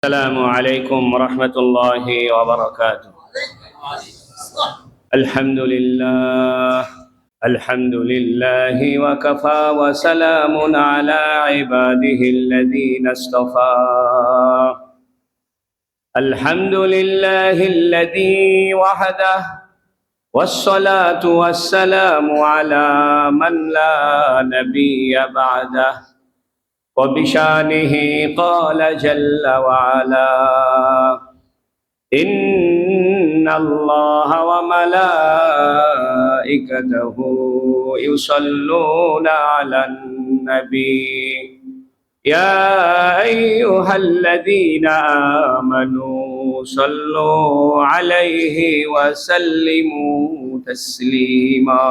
السلام عليكم ورحمة الله وبركاته. الحمد لله الحمد لله وكفى وسلام على عباده الذين اصطفى. الحمد لله الذي وحده والصلاة والسلام على من لا نبي بعده. وبشانه قال جل وعلا إن الله وملائكته يصلون على النبي. يا أيها الذين آمنوا صلوا عليه وسلموا تسليما.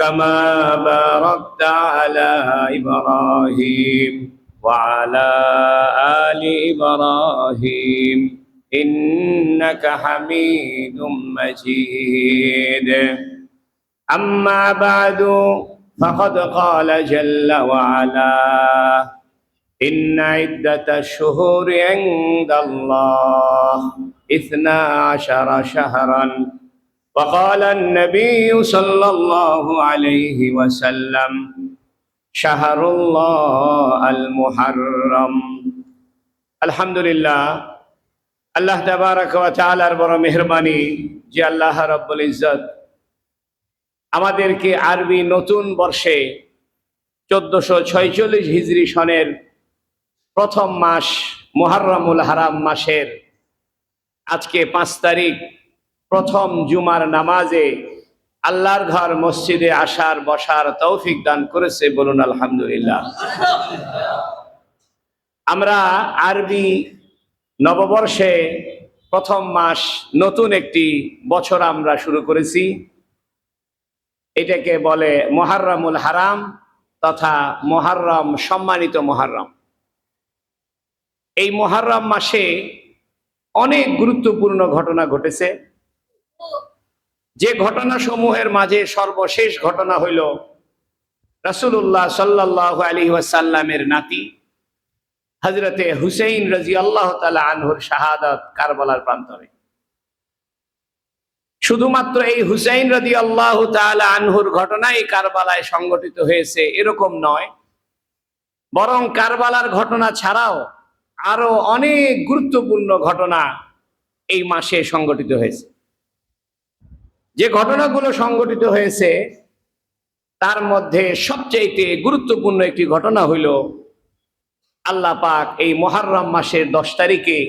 كما باركت على إبراهيم وعلى آل إبراهيم إنك حميد مجيد أما بعد فقد قال جل وعلا إن عدة الشهور عند الله إثنا عشر شهرا وقال النبي صلى الله عليه وسلم شهر الله المحرم الحمد لله আল্লাহ তাবারাক ওয়া তাআলার বড় মেহেরবানি যে আল্লাহ রাব্বুল ইজ্জত আমাদেরকে আরবি নতুন বর্ষে চোদ্দশো ছয়চল্লিশ হিজরি সনের প্রথম মাস মুহাররমুল হারাম মাসের আজকে পাঁচ তারিখ প্রথম জুমার নামাজে আল্লাহর ঘর মসজিদে আসার, বসার তৌফিক দান করেছে বলুন আলহামদুলিল্লাহ। আমরা আরবি নববর্ষে প্রথম মাস নতুন একটি বছর আমরা শুরু করেছি। এটাকে বলে মহারমুল হারাম তথা মহারম, সম্মানিত মহারম। এই মহারম মাসে অনেক গুরুত্বপূর্ণ ঘটনা ঘটেছে। যে ঘটনা সমূহের মাঝে সর্বশেষ ঘটনা হইল রাসুল্লাহ সাল্লাহ আলী ওয়াসাল্লামের নাতি হজরতে হুসেইন রাজি আল্লাহ আনহুর শাহাদত কারবালার প্রান্তরে। শুধুমাত্র এই হুসাইন রাজি আল্লাহ আনহুর ঘটনাই কারবালায় সংগঠিত হয়েছে, এরকম নয়। বরং কারবালার ঘটনা ছাড়াও আরও অনেক গুরুত্বপূর্ণ ঘটনা এই মাসে সংগঠিত হয়েছে। যে ঘটনাগুলো সংগঠিত হয়েছে, তার মধ্যে সবচাইতে গুরুত্বপূর্ণ একটি ঘটনা হইল, আল্লাহ পাক এই মহারম মাসের দশ তারিখে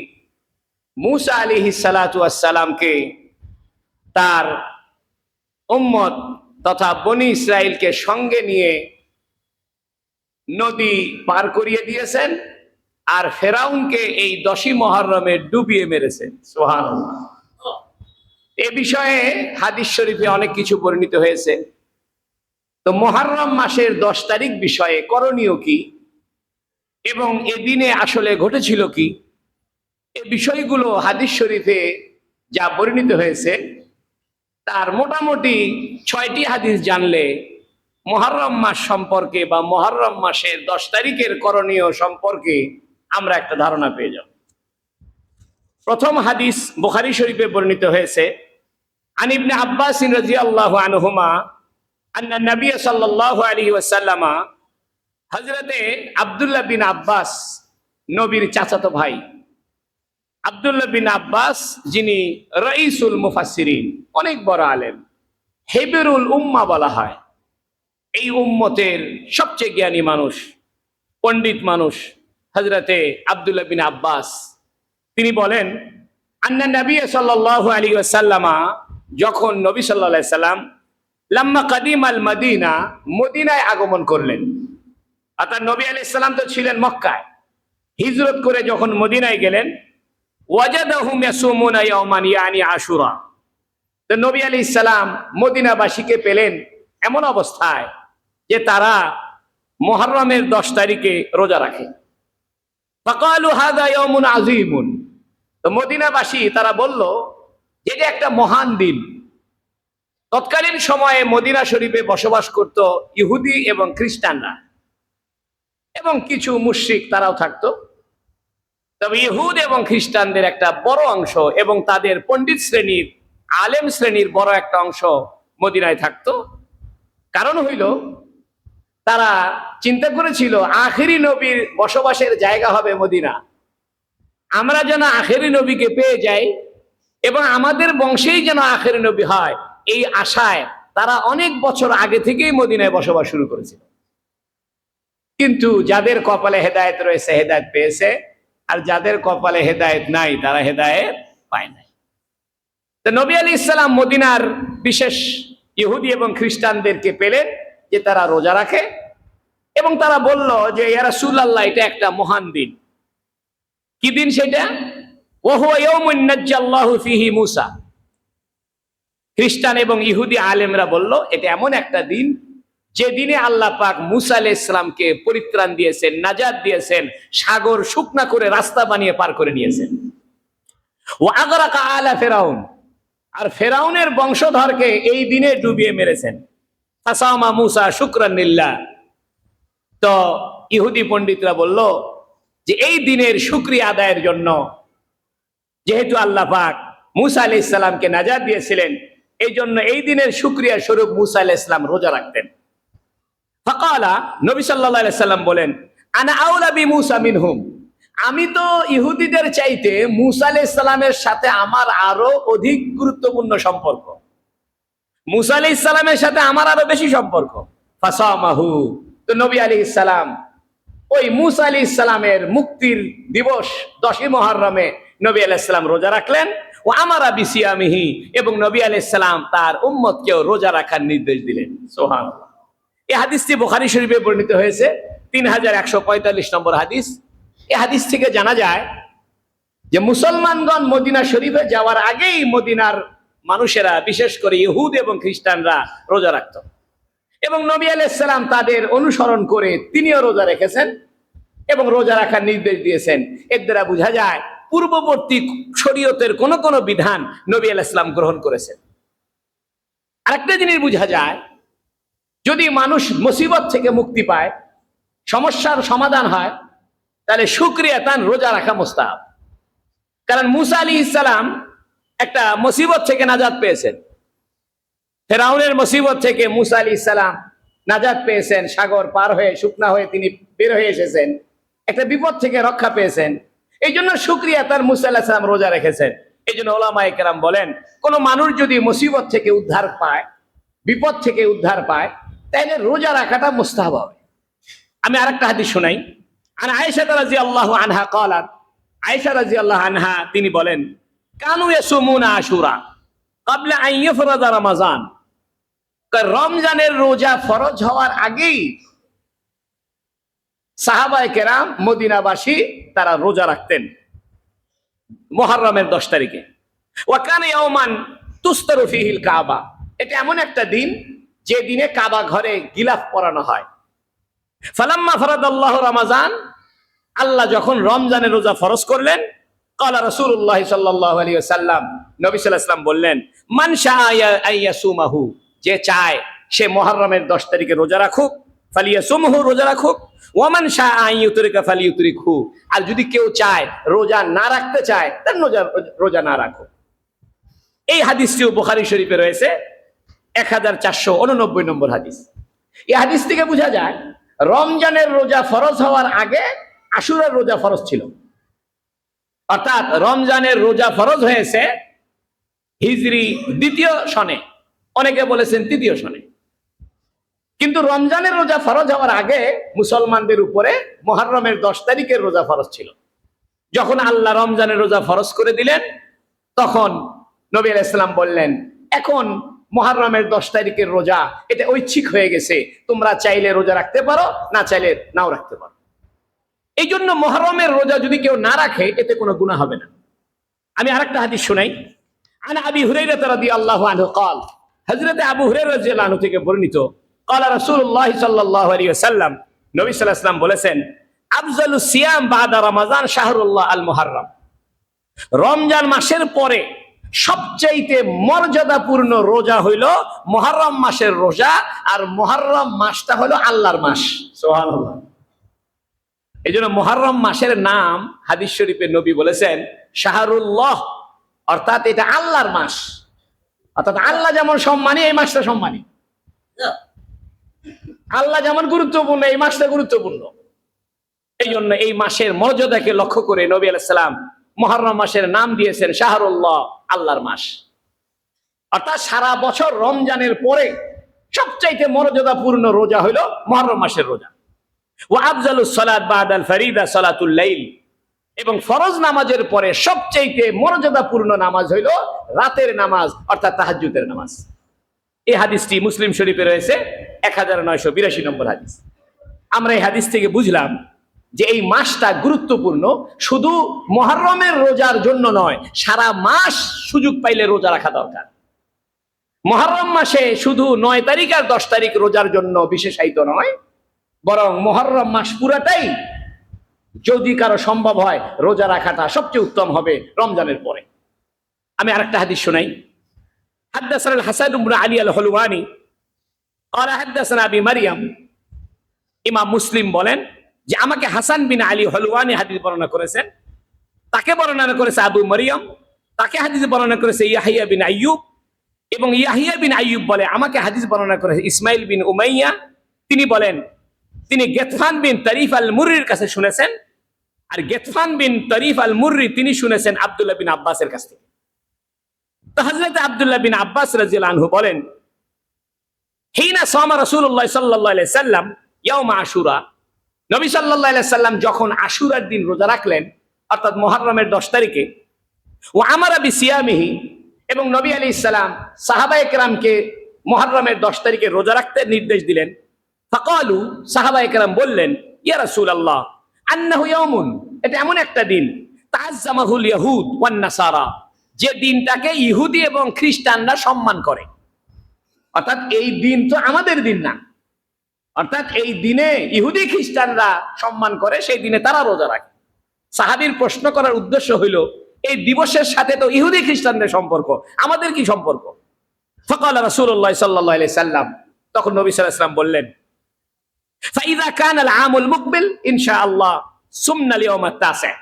মুসা আলী সালাতামকে তার উম্মত তথা বনি ইসরায়েলকে সঙ্গে নিয়ে নদী পার করিয়ে দিয়েছেন আর ফেরাউনকে এই দশী মহরমে ডুবিয়ে মেরেছেন। সোহান এ বিষয়ে হাদিস শরীফে অনেক কিছু পরিণত হয়েছে। তো মহারম মাসের দশ তারিখ বিষয়ে করণীয় কি? এবং এদিনে আসলে ঘটেছিল কি? এ বিষয়গুলো হাদিস শরীফে যা পরিণত হয়েছে, তার মোটামুটি ছয়টি হাদিস জানলে মহরম মাস সম্পর্কে বা মহরম মাসের দশ তারিখের করণীয় সম্পর্কে আমরা একটা ধারণা পেয়ে যাব। প্রথম হাদিস বুখারি শরীফে বর্ণিত হয়েছে আনিবনে আব্বাস রাদিয়াল্লাহু আনহুমা আন্না নবী সাল্লাল্লাহু আলাইহি ওয়াসাল্লামা হযরতে আব্দুল্লাহ বিন আব্বাস নবীর চাচাতো ভাই আব্দুল্লাহ বিন আব্বাস যিনি রঈসুল মুফাসসিরিন অনেক বড় আলেম। হেবেরুল উম্মা বলা হয়। এই উম্মতের সবচেয়ে জ্ঞানী মানুষ, পণ্ডিত মানুষ হজরতে আবদুল্লাহ বিন আব্বাস। তিনি বলেন, আন্না নবী সাল্লাল্লাহু আলাইহি ওয়াসাল্লামা যখন নবী আলাইহি সাল্লাম লাম্মা কাদিম আল মদিনা মদিনায় আগমন করলেন। অর্থাৎ নবী আলাইহিস সালাম তো ছিলেন মক্কায়। হিজরত করে যখন মদিনায় গেলেন আশুরা। তো নবী আলাইহিস সালাম মদিনাবাসীকে পেলেন এমন অবস্থায় যে তারা মুহররমের 10 তারিখে রোজা রাখে। ফাকালু আযীমুন। তো মদিনাবাসী তারা বলল এটা একটা মহান দিন। তৎকালীন সময়ে মদিনা শরীফে বসবাস করত ইহুদি এবং খ্রিস্টানরা। এবং কিছু মুশরিক তারাও থাকতো। তবে ইহুদ এবং খ্রিস্টানদের একটা বড় অংশ এবং তাদের পণ্ডিত শ্রেণির, আলেম শ্রেণির বড় একটা অংশ মদিনায় থাকতো। কারণ হইল, তারা চিন্তা করেছিল, আখেরি নবীর বসবাসের জায়গা হবে মদিনা। আমরা যেন আখেরি নবীকে পেয়ে যাই এবং আমাদের বংশেই যেন আখের নবী হয়, এই আশায় তারা অনেক বছর আগে থেকেই মদিনায় বসবাস শুরু করেছিল। কিন্তু যাদের কপালে হেদায়েত রয়েছে, হেদায়েত পেয়েছে, আর যাদের কপালে হেদায়েত নাই, তারা হেদায়েত পায় নাই। তো নবী আলী ইসলাম মদিনার বিশেষ ইহুদি এবং খ্রিস্টানদেরকে পেলেন যে তারা রোজা রাখে এবং তারা বলল যে ইয়ারা সুল্লাহ এটা একটা মহান দিন। কি দিন সেটা? খ্রিস্টান এবং ইহুদি আলেমরা বলল, এটা এমন একটা দিন, যে দিনে আল্লাহ পাক মুসা আলাইহিস ইসলামকে পরিত্রাণ দিয়েছেন নাজাদ দিয়েছেন, সাগর শুকনা করে রাস্তা বানিয়ে পার করে নিয়েছেন। ও আগরাকা আলা ফেরাউন। আর ফেরাউনের বংশধরকে এই দিনে ডুবিয়ে মেরেছেন। ফাসামা মুসা শুক্রানিল্লা তো ইহুদি পণ্ডিতরা বলল যে, এই দিনের শুক্রিয়া আদায়ের জন্য যেহেতু আল্লাহ পাক মুসা আলি ইসলামকে নাজাদ দিয়েছিলেন এই জন্য এই দিনের শুক্রিয়া স্বরূপ মুসা আলাহ ইসলাম রোজা রাখতেন। ফকালা নবী সাল্লাম বলেন, আনা আউলা বি মুসা আমি তো ইহুদিদের চাইতে মুসা আলাহ ইসলামের সাথে আমার আরও অধিক গুরুত্বপূর্ণ সম্পর্ক। মুসা আলি ইসলামের সাথে আমার আরও বেশি সম্পর্ক। ফাসামাহু। তো নবী আলী ইসলাম ওই মুসা আলী ইসলামের মুক্তির দিবস দশই মহরমে নবী আলাইসাল্লাম রোজা রাখলেন। ও আমারা বিসিয়ামিহি, এবং নবী আলাইসাল্লাম তার উম্মতকেও রোজা রাখার নির্দেশ দিলেন। সোহান এই হাদিসটি বোখারি শরীফে বর্ণিত হয়েছে। তিন হাজার একশো পঁয়তাল্লিশ নম্বর হাদিস। এই হাদিস থেকে জানা যায় যে মুসলমানগণ মদিনা শরীফে যাওয়ার আগেই মদিনার মানুষেরা, বিশেষ করে ইহুদ এবং খ্রিস্টানরা, রোজা রাখত। এবং নবী আলাইসাল্লাম তাদের অনুসরণ করে তিনিও রোজা রেখেছেন এবং রোজা রাখার নির্দেশ দিয়েছেন। এর দ্বারা বোঝা যায় পূর্ববর্তী শরীয়তের কোন কোন বিধান নবী আল ইসলাম গ্রহণ করেছেন। আরেকটা জিনিস বোঝা যায়, যদি মানুষ মুসিবত থেকে মুক্তি পায়, সমস্যার সমাধান হয়, তাহলে শুক্রিয়া তান রোজা রাখা মোস্তাহাব। কারণ মুসা আলী ইসলাম একটা মুসিবত থেকে নাজাদ পেয়েছেন। ফেরাউনের মুসিবত থেকে মুসা আলী ইসলাম নাজাদ পেয়েছেন, সাগর পার হয়ে, শুকনা হয়ে তিনি বের হয়ে এসেছেন। একটা বিপদ থেকে রক্ষা পেয়েছেন। এই জন্য শুক্রিয়া তার মুসা আল্লাহ সাল্লাম রোজা রেখেছেন। এই জন্য ওলামা একরাম বলেন, কোন মানুষ যদি মুসিবত থেকে উদ্ধার পায়, বিপদ থেকে উদ্ধার পায়, তাহলে রোজা রাখাটা মুস্তাহাব হবে। আমি আরেকটা হাদিস শোনাই। আর আয়েশা রাজি আল্লাহ আনহা কলাত, আয়েশা রাজি আল্লাহ আনহা তিনি বলেন, কানু ইয়াসুমুনা আশুরা কাবলা আন ইফরাদা রমাজান। রমজানের রোজা ফরজ হওয়ার আগেই সাহাবায়ে কেরাম মদিনাবাসী তারা রোজা রাখতেন। মহররমের দশ তারিখে। ওয়াকানে ইয়াউমান তুস্তারু ফিহিল কাবা। এটা এমন একটা দিন যে দিনে কাবা ঘরে গিলাফ পরানো হয়। ফালাম্মা ফরাদাল্লাহ রমাজান, আল্লাহ যখন রমজানের রোজা ফরজ করলেন কালা রাসূলুল্লাহ সাল্লাল্লাহু আলাইহি ওয়াসাল্লাম, নবী বললেন, মান যে চায় সে মুহররমের 10 তারিখে রোজা রাখুক ফালিয়াসুমহু, রোজা রাখুক। ওয়ামান শাহ শাআ আইয়ুতরিকা ফালিয়ুতরিকহু। আর যদি কেউ চায় রোজা না রাখতে চায়, তার রোজা রোজা না রাখুক। এই হাদিসটিও বুখারী শরীফে রয়েছে এক হাজার চারশো উননব্বই নম্বর হাদিস। এই হাদিস থেকে বোঝা যায়, রমজানের রোজা ফরজ হওয়ার আগে আশুরার রোজা ফরজ ছিল। অর্থাৎ রমজানের রোজা ফরজ হয়েছে হিজরি দ্বিতীয় সনে। অনেকে বলেছেন তৃতীয় সনে। কিন্তু রমজানের রোজা ফরজ হওয়ার আগে মুসলমানদের উপরে মহরমের দশ তারিখের রোজা ফরজ ছিল যখন আল্লাহ রমজানের রোজা ফরজ করে দিলেন তখন নবী আলাইসাল্লাম বললেন এখন মহারমের দশ তারিখের রোজা এটা ঐচ্ছিক হয়ে গেছে তোমরা চাইলে রোজা রাখতে পারো না চাইলে নাও রাখতে পারো এই জন্য মহরমের রোজা যদি কেউ না রাখে এতে কোনো গুণা হবে না আমি আরেকটা হাদিস শুনাই আন আবি হুরাইরা রাদিয়াল্লাহু আনহু قال হযরত আবু হুরায়রা রাদিয়াল্লাহু আনহু থেকে বর্ণিত রসুল্লাহ সাল্লাহ আলী সাল্লাম নবী বলেছেন সিয়াম রমাজান শাহরুল্লাহ আল মোহারম রমজান মাসের পরে সবচাইতে মর্যাদাপূর্ণ রোজা হইল মহারম মাসের রোজা আর মহারম মাসটা হলো আল্লাহর মাস। এই জন্য মহারম মাসের নাম হাদিস শরীফের নবী বলেছেন শাহরুল্লাহ অর্থাৎ এটা আল্লাহর মাস। অর্থাৎ আল্লাহ যেমন সম্মানী এই মাসটা সম্মানী। আল্লাহ যেমন গুরুত্বপূর্ণ, এই মাসটা গুরুত্বপূর্ণ। এই জন্য এই মাসের মর্যাদাকে লক্ষ্য করে নবী আলাইসালাম মহরম মাসের নাম দিয়েছেন শাহরুল্লাহ, আল্লাহর মাস। অর্থাৎ সারা বছর রমজানের পরে সবচাইতে মর্যাদাপূর্ণ রোজা হইল মহরম মাসের রোজা। ও আফজালুস সালাত লাইল। এবং ফরজ নামাজের পরে সবচেয়ে মর্যাদাপূর্ণ নামাজ হইল রাতের নামাজ, অর্থাৎ তাহাজ্জুদের নামাজ। এই হাদিসটি মুসলিম শরীফে রয়েছে। এক হাজার নয়শো বিরাশি নম্বর হাদিস। আমরা এই হাদিস থেকে বুঝলাম যে এই মাসটা গুরুত্বপূর্ণ শুধু মহরমের রোজার জন্য নয়, সারা মাস সুযোগ পাইলে রোজা রাখা দরকার। মহরম মাসে শুধু নয় তারিখ আর দশ তারিখ রোজার জন্য বিশেষায়িত নয়, বরং মহরম মাস পুরাটাই যদি কারও সম্ভব হয়, রোজা রাখাটা সবচেয়ে উত্তম হবে রমজানের পরে। আমি আরেকটা হাদিস শোনাই। হাদ্দাসার হাসান আলী আল হলুয়ানি আবি মারিয়াম ইমাম মুসলিম বলেন যে আমাকে হাসান বিন আলী হলওয়ানি হাদিস বর্ণনা করেছেন। তাকে বর্ণনা করেছে আবু মরিয়ম, তাকে হাদিস বর্ণনা করেছে ইয়াহিয়া বিন আইয়ুব এবং ইয়াহিয়া বিন আইয়ুব বলে আমাকে হাদিস বর্ণনা করেছে ইসমাইল বিন উমাইয়া। তিনি বলেন, তিনি গেতফান বিন তারিফ আল মুরির কাছে শুনেছেন আর গেতফান বিন তারিফ আল মুরি তিনি শুনেছেন আবদুল্লাহ বিন আব্বাসের কাছ থেকে। তো আবদুল্লাহ বিন আব্বাস রাজিয়াল আনহু বলেন হিনা সামা রাসূলুল্লাহ সাল্লাল্লাহু আলাইহি সাল্লাম ইয়াউমা আশুরা, নবী সাল্লাল্লাহু আলাইহি সাল্লাম যখন আশুরার দিন রোজা রাখলেন, অর্থাৎ মুহররমের 10 তারিখে, ও আমারা বিসিয়ামিহি, এবং নবী আলাইহিস সালাম সাহাবায়ে কেরামকে মুহররমের 10 তারিখে রোজা রাখতে নির্দেশ দিলেন। ফাকালু, সাহাবায়ে কেরাম বললেন, ইয়া রাসূলুল্লাহ, আন্নাহু ইয়াউমুন, এটা এমন একটা দিন, তাআজ্জামাহুল ইয়াহুদ ওয়ান নাসারা, যে দিনটাকে ইহুদি এবং খ্রিস্টানরা সম্মান করে। অর্থাৎ এই দিন তো আমাদের দিন না। অর্থাৎ এই দিনে ইহুদি খ্রিস্টানরা সম্মান করে, সেই দিনে তারা রোজা রাখে। সাহাবির প্রশ্ন করার উদ্দেশ্য হইল, এই দিবসের সাথে তো ইহুদি খ্রিস্টানদের সম্পর্ক, আমাদের কি সম্পর্ক? ফকাল সাল্লাল্লাহু সাল্লাম তখন নবী সাল্লাম বললেন কান আমুল আত-তাসি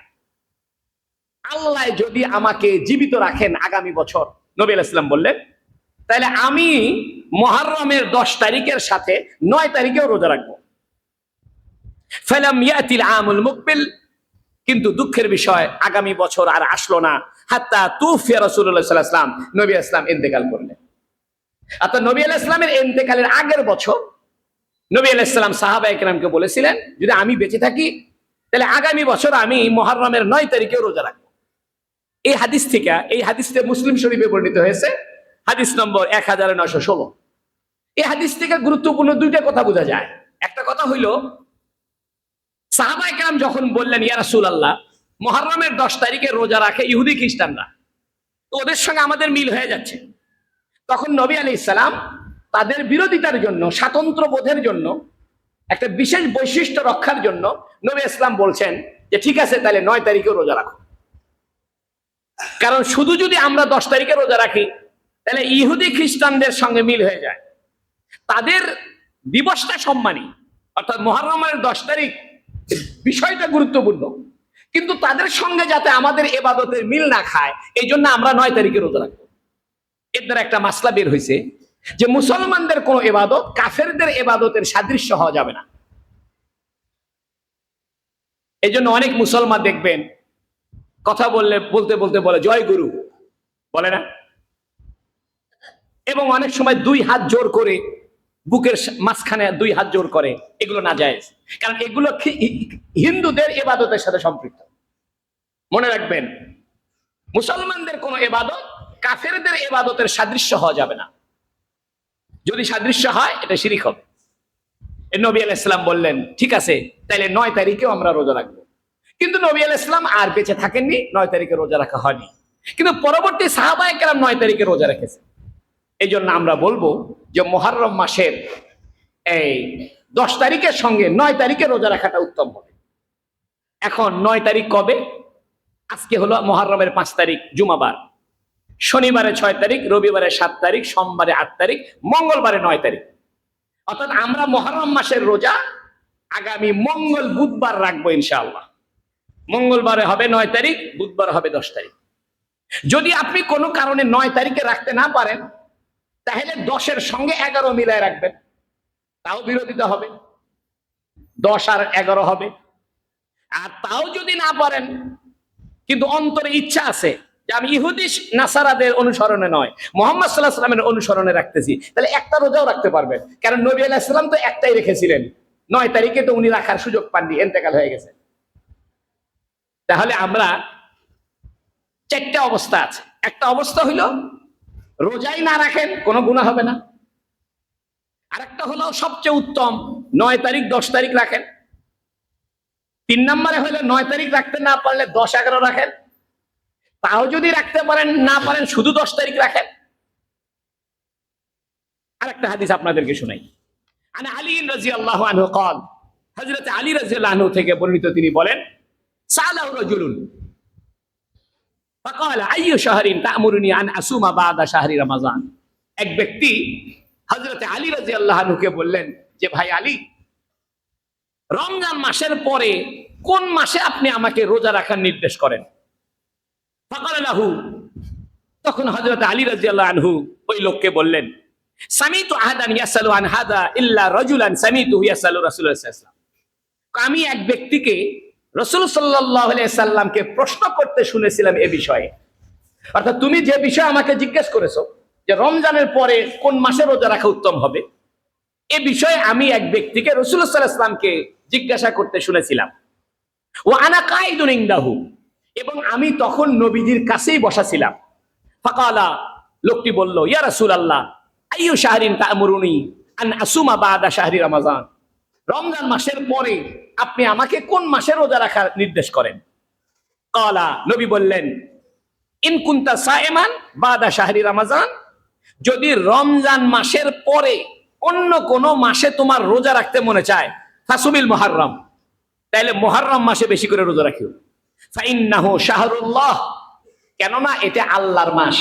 আল্লাহ যদি আমাকে জীবিত রাখেন আগামী বছর, নবী আলাইহিস সালাম বললেন, তাহলে আমি মহরমের দশ তারিখের সাথে নয় তারিখেও রোজা রাখব। ফেলাম আমুল মুকবিল, কিন্তু দুঃখের বিষয় আগামী বছর আর আসলো না। হাত্তা তুফিয়া রসুল্লাহ নবী ইসলাম ইন্তেকাল করলেন। অর্থাৎ নবী আলাহ ইসলামের ইন্তেকালের আগের বছর নবী আলাহ ইসলাম সাহাবা একরামকে বলেছিলেন, যদি আমি বেঁচে থাকি, তাহলে আগামী বছর আমি মহরমের নয় তারিখেও রোজা রাখব। এই হাদিস থেকে, এই হাদিসটা মুসলিম শরীফে বর্ণিত হয়েছে। হাদিস নম্বর এক হাজার নয়শো ষোলো। এই হাদিস থেকে গুরুত্বপূর্ণ দুইটা কথা বোঝা যায়। একটা কথা হইল সাহাবাই কালাম যখন বললেন, ইয়া আল্লাহ মহরমের দশ তারিখে রোজা রাখে ইহুদি খ্রিস্টানরা। তো ওদের সঙ্গে আমাদের মিল হয়ে যাচ্ছে। তখন নবী আলী ইসলাম তাদের বিরোধিতার জন্য স্বাতন্ত্র বোধের জন্য, একটা বিশেষ বৈশিষ্ট্য রক্ষার জন্য নবী ইসলাম বলছেন যে, ঠিক আছে, তাহলে নয় তারিখে রোজা রাখো। কারণ শুধু যদি আমরা দশ তারিখে রোজা রাখি, তাহলে ইহুদি খ্রিস্টানদের সঙ্গে মিল হয়ে যায়। তাদের দিবসটা সম্মানী, অর্থাৎ মহারমের দশ তারিখ বিষয়টা গুরুত্বপূর্ণ। কিন্তু তাদের সঙ্গে যাতে আমাদের এবাদতের মিল না খায়, এই জন্য আমরা নয় তারিখে রোজা রাখব। এর দ্বারা একটা মাসলা বের হয়েছে যে মুসলমানদের কোন এবাদত কাফেরদের এবাদতের সাদৃশ্য হওয়া যাবে না। এই জন্য অনেক মুসলমান দেখবেন, কথা বললে, বলতে বলতে বলে, জয় গুরু। বলে না? এবং অনেক সময় দুই হাত জোর করে বুকের মাঝখানে দুই হাত জোর করে, এগুলো না যায় কারণ এগুলো হিন্দুদের এবাদতের সাথে সম্পৃক্ত। মনে রাখবেন, মুসলমানদের কোন এবাদত কাফেরদের এবাদতের সাদৃশ্য হওয়া যাবে না। যদি সাদৃশ্য হয়, এটা শিরিক হবে। নবী আল ইসলাম বললেন, ঠিক আছে, তাইলে নয় তারিখেও আমরা রোজা রাখব। কিন্তু নবী আল ইসলাম আর বেঁচে থাকেননি, নয় তারিখে রোজা রাখা হয়নি। কিন্তু পরবর্তী সাহাবায় কেরাম নয় তারিখে রোজা রেখেছে। এই জন্য আমরা বলব যে মহারম মাসের এই দশ তারিখের সঙ্গে নয় তারিখে রোজা রাখাটা উত্তম হবে। এখন নয় তারিখ কবে? আজকে হলো মহারমের পাঁচ তারিখ, জুমাবার। শনিবারে ছয় তারিখ, রবিবারে সাত তারিখ, সোমবারে আট তারিখ, মঙ্গলবারে নয় তারিখ। অর্থাৎ আমরা মহরম মাসের রোজা আগামী মঙ্গল বুধবার রাখব ইনশাআল্লাহ। মঙ্গলবারে হবে নয় তারিখ, বুধবার হবে দশ তারিখ। যদি আপনি কোনো কারণে নয় তারিখে রাখতে না পারেন তাহলে দশের সঙ্গে এগারো মিলায় রাখবেন। তাও বিরোধিতা হবে। দশ আর এগারো হবে। আর তাও যদি না পারেন, কিন্তু অন্তরে ইচ্ছা আছে যে আমি ইহুদি নাসারাদের অনুসরণে নয়, মোহাম্মদ সাল্লাহ সাল্লামের অনুসরণে রাখতেছি। তাহলে একটা রোজাও রাখতে পারবেন। কারণ নবী আলাহ সাল্লাম তো একটাই রেখেছিলেন। নয় তারিখে তো উনি রাখার সুযোগ পাননি, এন্তেকাল হয়ে গেছে। তাহলে আমরা চারটা অবস্থা আছে। একটা অবস্থা হইল রোজাই না রাখেন, কোনো গুণা হবে না। আরেকটা হলো সবচেয়ে উত্তম, নয় তারিখ, দশ তারিখ রাখেন। তিন নম্বরে হলে নয় তারিখ রাখতে না পারলে দশ, এগারো রাখেন। তাও যদি রাখতে পারেন, না পারেন, শুধু দশ তারিখ রাখেন। আরেকটা হাদিস আপনাদেরকে শুনাই। আনা আলী রাজি আল্লাহ আনহু কল হজরত আলী রাজি আনহু থেকে বর্ণিত তিনি বলেন, সালাহু রাজুলুন ফাকাল আইয়ু শাহরিন তা'মুরুনি আন আসুমা বাদা শাহরি রমাজান এক ব্যক্তি হযরত আলী রাদিয়াল্লাহু আনহুকে বললেন, যে ভাই আলী, রমজান মাসের পরে কোন মাসে আপনি আমাকে রোজা রাখার নির্দেশ করেন? ফাকাল লাহু। তখন হযরত আলী রাদিয়াল্লাহু আনহু ওই লোককে বললেন, সামিতু আহাদান ইয়াসালু আন হাদা ইল্লা রাজুলান সামিতু ইয়াসালু রাসূলুল্লাহ সাল্লাল্লাহু আলাইহি ওয়াসাল্লাম। আমি এক ব্যক্তিকে রসুল সাল্লাহ সাল্লামকে প্রশ্ন করতে শুনেছিলাম এ বিষয়ে। অর্থাৎ তুমি যে বিষয়ে আমাকে জিজ্ঞেস করেছ যে রমজানের পরে কোন মাসে রোজা রাখা উত্তম হবে, এ বিষয়ে আমি এক ব্যক্তিকে রসুল সাল্লাহ ইসলামকে জিজ্ঞাসা করতে শুনেছিলাম। ও আনা কাইদুন ইংদাহু এবং আমি তখন নবীজির কাছেই বসাছিলাম ফাকালা, লোকটি বলল, ইয়া রাসূল আল্লাহ আইয়ু শাহরিন তা'মুরুনি আন আসুমা বাদা শাহরি রমাজান? রমজান মাসের পরে আপনি আমাকে কোন মাসে রোজা রাখার নির্দেশ করেন? কলা, নবী বললেন ইনকুন্তা সায়েমান বাদা শাহরি রমাজান যদি রমজান মাসের পরে অন্য কোন মাসে তোমার রোজা রাখতে মনে চায়, ফাসুবিল মহারম তাইলে মহারম মাসে বেশি করে রোজা রাখিও। ফাইন্নাহু শাহরুল্লাহ। কেননা এটা আল্লাহর মাস।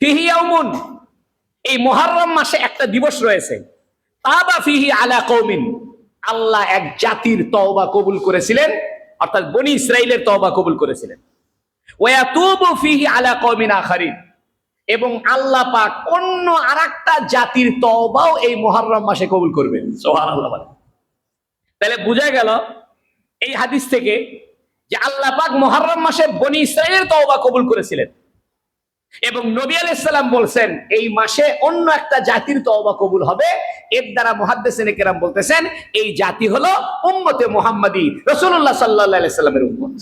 ফিহি ইয়াউমুন। এই মহারম মাসে একটা দিবস রয়েছে। তাবা ফিহি আলা কৌমিন আল্লাহ এক জাতির তওবা কবুল করেছিলেন, অর্থাৎ বনি ইসরাইলের তওবা কবুল করেছিলেন। আলা এবং আল্লাহ পাক অন্য আরেকটা জাতির তওবাও এই মুহররম মাসে কবুল করবেন। তাহলে বোঝা গেল এই হাদিস থেকে যে আল্লাহ পাক মুহররম মাসে বনি ইসরাইলের তওবা কবুল করেছিলেন। এবং নবী আলাইসাল্লাম বলছেন, এই মাসে অন্য একটা জাতির তওবা কবুল হবে এর দ্বারা মহাদ্দেসেন কেরাম বলতেছেন, এই জাতি হলো উম্মতে মোহাম্মদী রসুল্লাহ সাল্লাহ সাল্লামের উম্মত।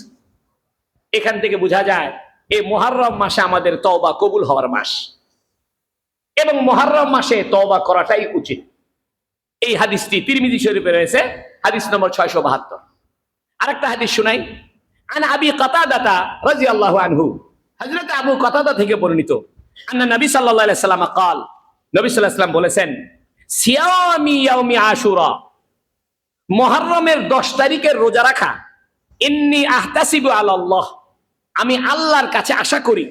এখান থেকে বোঝা যায়, এই মোহারম মাসে আমাদের তওবা কবুল হওয়ার মাস। এবং মোহারম মাসে তওবা করাটাই উচিত। এই হাদিসটি তিরমিজি শরীফে রয়েছে, হাদিস নম্বর ছয়শো বাহাত্তর। আরেকটা হাদিস শুনাই, আন আবি কাতাদাতা রাজি আল্লাহ আনহু হজরত আবু কাতাদা থেকে বর্ণিত, আন্না নবী সাল্লাহ সাল্লাম কাল নবী সাল্লাহ সাল্লাম বলেছেন মুহররমের 10 তারিখের রোজা রাখা। ইন্নী আহতাসিবু আলাল্লাহ। আমি আল্লাহর কাছে আশা করি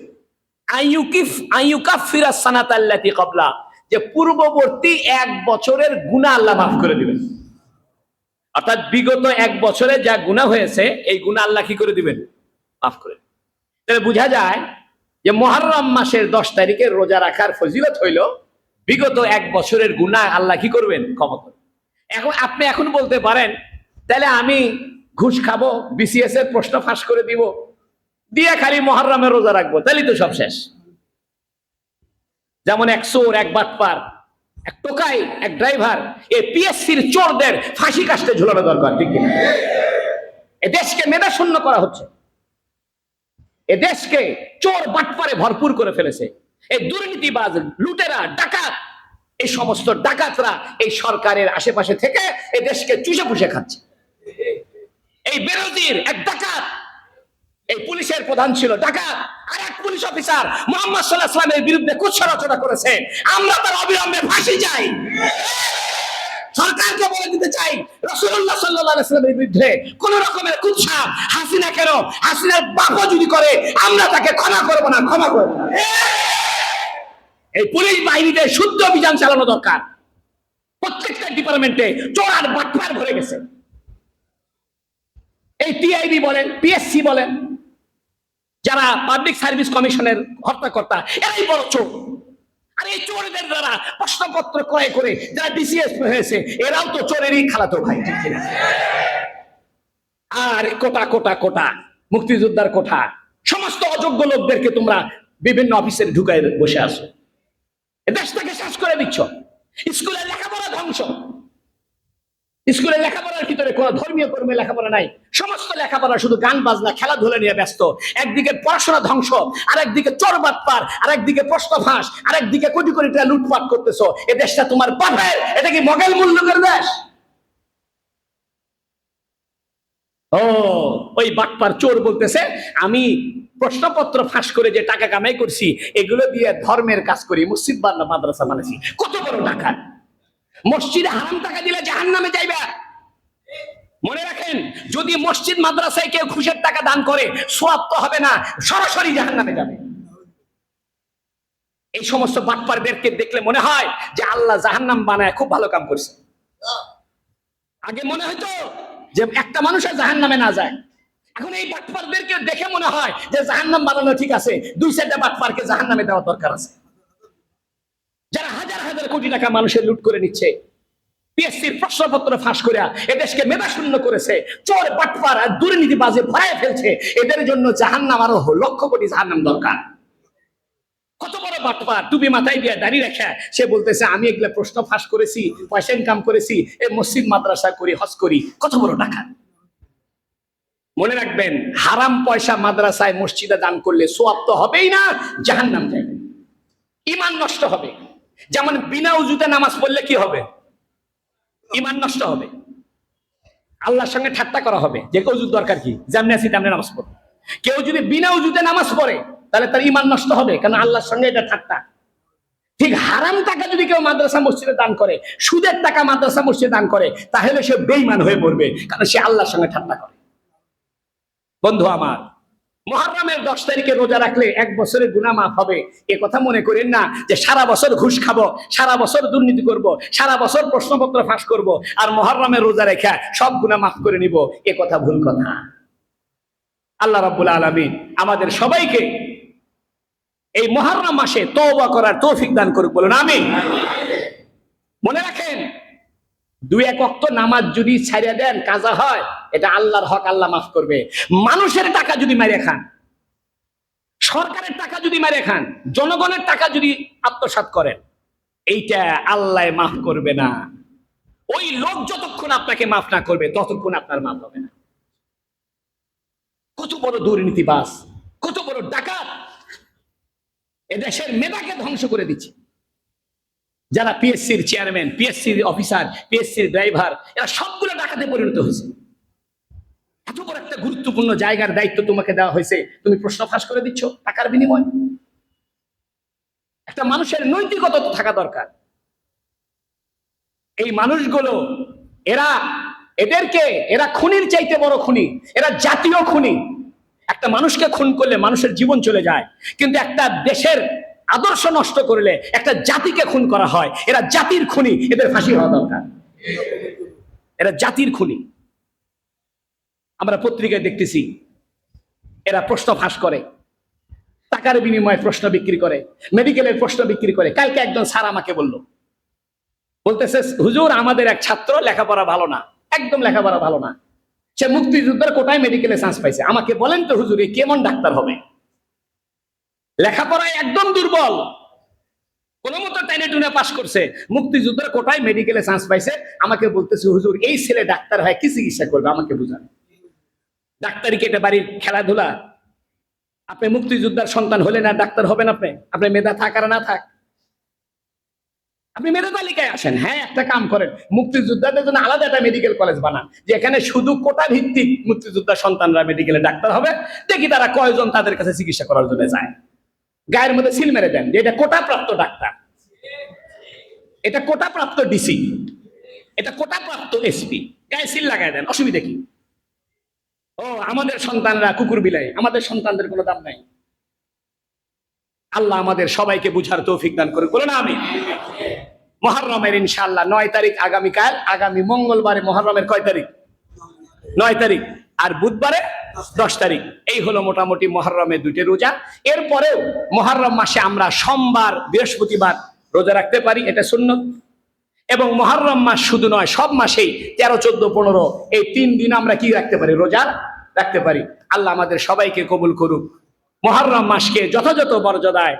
ক্বাবলা, যে পূর্ববর্তী এক বছরের গুনাহ আল্লাহ মাফ করে দিবেন। অর্থাৎ বিগত এক বছরে যা গুনাহ হয়েছে, এই গুনাহ আল্লাহ কি করে দিবেন? মাফ করে বোঝা যায় যে মহরম মাসের দশ তারিখে রোজা রাখার ফজিলত হইল বিগত এক বছরের গুণা আল্লাহ কি করবেন? ক্ষমা করবেন। এখন আপনি এখন বলতে পারেন, তাহলে আমি ঘুষ খাব বিসিএস এর প্রশ্ন ফাঁস করে দিব, দিয়ে খালি মহরমে রোজা রাখব, তাহলেই তো সব শেষ। যেমন এক চোর, এক বাটপার, এক টোকাই, এক ড্রাইভার এই পিএসসির চোরদের ফাঁসি কাস্টে ঝুলানো দরকার, ঠিক? এ দেশকে মেধা শূন্য করা হচ্ছে। এ দেশকে চোর বাটপারে ভরপুর করে ফেলেছে। এই দুর্নীতিবাজ লুটেরা, ডাকাত, এই সমস্ত ডাকাতরা এই সরকারের আশেপাশে থেকে এই দেশকে চুষে পুষে খাচ্ছে। এই বিরোধীর এক ডাকাত, এই পুলিশের প্রধান ছিল ডাকাত, আর এক পুলিশ অফিসার মোহাম্মদ সাল্লাহ বিরুদ্ধে কুৎসা রচনা করেছে। আমরা তার অবিলম্বে ফাঁসি যাই সরকারকে বলে দিতে চাই রসুল্লাহ সাল্লাহ ইসলামের বিরুদ্ধে কোন রকমের কুৎসা হাসিনা কেন? হাসিনার বাপ যদি করে, আমরা তাকে ক্ষমা করব না, ক্ষমা করব না। এই পুলিশ বাহিনীতে শুদ্ধ অভিযান চালানো দরকার। প্রত্যেকটা ডিপার্টমেন্টে চোর আর বাটপার ভরে গেছে। এই টিআইবি বলেন পিএসসি বলেন, যারা পাবলিক সার্ভিস কমিশনের হত্যাকর্তা এরাই বড় চোর। আর এই চোরদের দ্বারা প্রশ্নপত্র ক্রয় করে যারা ডিসিএস হয়েছে, এরাও তো চোরেরই খালাতো ভাই আর কোটা কোটা কোটা, মুক্তিযোদ্ধার কোঠা, সমস্ত অযোগ্য লোকদেরকে তোমরা বিভিন্ন অফিসের ঢুকায় বসে আসো দেশটাকে শেষ করে দিচ্ছ। স্কুলের লেখাপড়া ধ্বংস। স্কুলে লেখাপড়ার ভিতরে কোনো ধর্মীয় কর্মে লেখাপড়া নাই। সমস্ত লেখাপড়া শুধু গান, বাজনা, খেলাধুলা নিয়ে ব্যস্ত। একদিকে পড়াশোনা ধ্বংস আর একদিকে চরবাদ পার আর একদিকে প্রশ্ন ফাঁস আর একদিকে কোটি কোটি টাকা লুটপাট করতেছো। এ দেশটা তোমার বাপের এটা কি মগেল মূল্যকের দেশ? ও, ওই বাটপার চোর বলতেছে, আমি প্রশ্নপত্র ফাঁস করে যে টাকা কামাই করছি, এগুলো দিয়ে ধর্মের কাজ করি, মসজিদ বান্না, মাদ্রাসা বানাইছি। কত বড় টাকা? মসজিদে হারাম টাকা দিলে জাহান নামে যাইবে। মনে রাখেন, যদি মসজিদ, মাদ্রাসায় কেউ ঘুষের টাকা দান করে, সোয়াব তো হবে না, সরাসরি জাহান নামে যাবে। এই সমস্ত বাটপারদেরকে দেখলে মনে হয় যে আল্লাহ জাহান্নাম বানায়, খুব ভালো কাম করছে। আগে মনে হয়তো যে একটা মানুষের জাহান নামে না যায়। এখন এই বাটপারদেরকে দেখে মনে হয় যে জাহান্নাম বানানো ঠিক আছে, দুই চারটা বাটপারকে জাহান নামে দেওয়া দরকার আছে। যারা হাজার হাজার কোটি টাকা মানুষের লুট করে নিচ্ছে, পিএসসির প্রশ্নপত্র ফাঁস করে এদেশকে মেধা শূন্য করেছে, চোর, বাটপার আর দুর্নীতি বাজে ভরায় ফেলছে, এদের জন্য জাহান্নাম আরও লক্ষ কোটি জাহান্নাম দরকার। কত বড় বাটপার? টুপি মাথায় দিয়ে দাঁড়িয়ে রেখে সে বলতেছে, আমি এগুলা প্রশ্ন ফাঁস করেছি, পয়সা ইনকাম করেছি, এ মসজিদ, মাদ্রাসা করি, হজ করি। কত বড় টাকা মনে রাখবেন, হারাম পয়সা মাদ্রাসায় মসজিদে দান করলে সোয়াব তো হবেই না, জাহান্নাম যাবে। ইমান নষ্ট হবে। যেমন বিনা উজুতে নামাজ পড়লে কি হবে? ইমান নষ্ট হবে। আল্লাহর সঙ্গে ঠাট্টা করা হবে। যে উজুর দরকার কি? যেমনি আছি তেমনি নামাজ পড়ো কেউ যদি বিনা উজুতে নামাজ পড়ে তাহলে তার ইমান নষ্ট হবে কারণ আল্লাহর সঙ্গে এটা ঠাট্টা। ঠিক হারাম টাকা যদি কেউ মাদ্রাসা মসজিদে দান করে, সুদের টাকা মাদ্রাসা মসজিদে দান করে, তাহলে সে বেইমান হয়ে পড়বে, কারণ সে আল্লাহর সঙ্গে ঠাট্টা করে। বন্ধু আমার, মহারামের দশ তারিখে রোজা রাখলে এক বছরের গুণা মাফ হবে। এ কথা মনে করেন না যে সারা বছর ঘুষ খাব, সারা বছর দুর্নীতি করব, সারা বছর প্রশ্নপত্র ফাঁস করব, আর মহারামের রোজা রেখা সব গুণা মাফ করে নিব, এ কথা ভুল কথা। আল্লাহ রাব্বুল আলামিন আমাদের সবাইকে এই মহারম মাসে তওবা করার তৌফিক দান করুক, বলুন আমি মনে রাখেন, দুই এক অক্ত নামাজ যদি ছাড়িয়ে দেন, কাজা হয়, এটা আল্লাহর হক, আল্লাহ মাফ করবে। মানুষের টাকা যদি মারে খান, সরকারের টাকা যদি মারে খান, জনগণের টাকা যদি আত্মসাৎ করেন, এইটা আল্লাহ মাফ করবে না। ওই লোক যতক্ষণ আপনাকে মাফ না করবে, ততক্ষণ আপনার মাফ হবে না। কত বড় দুর্নীতিবাস কত বড় ডাকাত। এদেশের মেধাকে ধ্বংস করে দিচ্ছে। যারা পিএসসির চেয়ারম্যান পিএসসির অফিসার পিএসসির ড্রাইভার এরা সবগুলো ডাকাতে পরিণত হয়েছে। এত বড় একটা গুরুত্বপূর্ণ জায়গার দায়িত্ব তোমাকে দেওয়া হয়েছে, তুমি প্রশ্ন ফাঁস করে দিচ্ছ টাকার বিনিময়। একটা মানুষের নৈতিকতা তো থাকা দরকার। এই মানুষগুলো, এরা এদেরকে, এরা খুনির চাইতে বড় খুনি, এরা জাতীয় খুনি। একটা মানুষকে খুন করলে মানুষের জীবন চলে যায়। কিন্তু একটা দেশের আদর্শ নষ্ট করলে একটা জাতিকে খুন করা হয়। এরা জাতির খুনি, এদের ফাঁসি হওয়া দরকার। এরা জাতির খুনি। আমরা পত্রিকায় দেখতেছি, এরা প্রশ্ন ফাঁস করে। টাকার বিনিময়ে প্রশ্ন বিক্রি করে, মেডিকেলের প্রশ্ন বিক্রি করে। কালকে একজন স্যার আমাকে বলল, বলতেছে, হুজুর, আমাদের এক ছাত্র লেখাপড়া ভালো না। একদম লেখাপড়া ভালো না। সে মুক্তিযুদ্ধের কোটায় মেডিকেলে চান্স পাইছে। আমাকে বলেন তো হুজুর কেমন ডাক্তার হবে? লেখাপড়ায় একদম দুর্বল। কোন মতো টেনে টুনে পাস করছে। মুক্তিযুদ্ধের কোটায় মেডিকেলে চান্স পাইছে। আমাকে বলতেছে, হুজুর, এই ছেলে ডাক্তার হয়, কি চিকিৎসা করবে? আমাকে বুঝান। ডাক্তারি কেটে বাড়ির খেলাধুলা? আপনি মুক্তিযোদ্ধার সন্তান হলেন আর ডাক্তার হবেন আপনি? আপনি মেধা থাক আর না থাক? আপনি মেধা তালিকায় আসেন হ্যাঁ একটা কাম করেন। মুক্তিযোদ্ধাদের জন্য আলাদা একটা মেডিকেল কলেজ বানান, যেখানে শুধু কোটা ভিত্তিক মুক্তিযোদ্ধা সন্তানরা মেডিকেলে ডাক্তার হবে, দেখি তারা কয়জন তাদের কাছে চিকিৎসা করার জন্য যায়। গায়ের মধ্যে সিল মেরে দেন যে এটা কোটাপ্রাপ্ত ডাক্তার। এটা কোটাপ্রাপ্ত ডিসি এটা কোটাপ্রাপ্ত এসপি গায়ে সিল লাগায় দেন, অসুবিধা কি? ও, আমাদের সন্তানরা কুকুর বিলাই, আমাদের সন্তানদের কোনো দাম নাই। আল্লাহ আমাদের সবাইকে বুঝার তৌফিক দান করে বলে না আমি মহরমের ইনশাল্লাহ নয় তারিখ আগামীকাল আগামী মঙ্গলবারে মহরমের কয় তারিখ? নয় তারিখ। আর বুধবারে দশ তারিখ। এই হলো মোটামুটি মহরমের দুইটি রোজা। এরপরেও মহরম মাসে আমরা সোমবার, বৃহস্পতিবার রোজা রাখতে পারি, এটা শূন্য এবং মহরম মাস শুধু নয়, সব মাসেই তেরো, চোদ্দ, পনেরো, এই তিন দিন আমরা কি রাখতে পারি? রোজা রাখতে পারি। আল্লাহ আমাদের সবাইকে কবুল করুক। মহরম মাসকে যথাযথ মর্যাদায়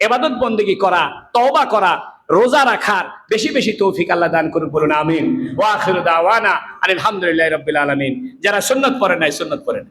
এবাদত বন্দেগী করা, তওবা করা রোজা রাখার বেশি বেশি তৌফিক আল্লাহ দান করুক বলুন আমিন। ওয়া আখিরু দাওয়ানা আলহামদুলিল্লাহ রাব্বিল আলামিন। যারা সন্ন্যত পড়ে নাই, সুন্নত পড়েন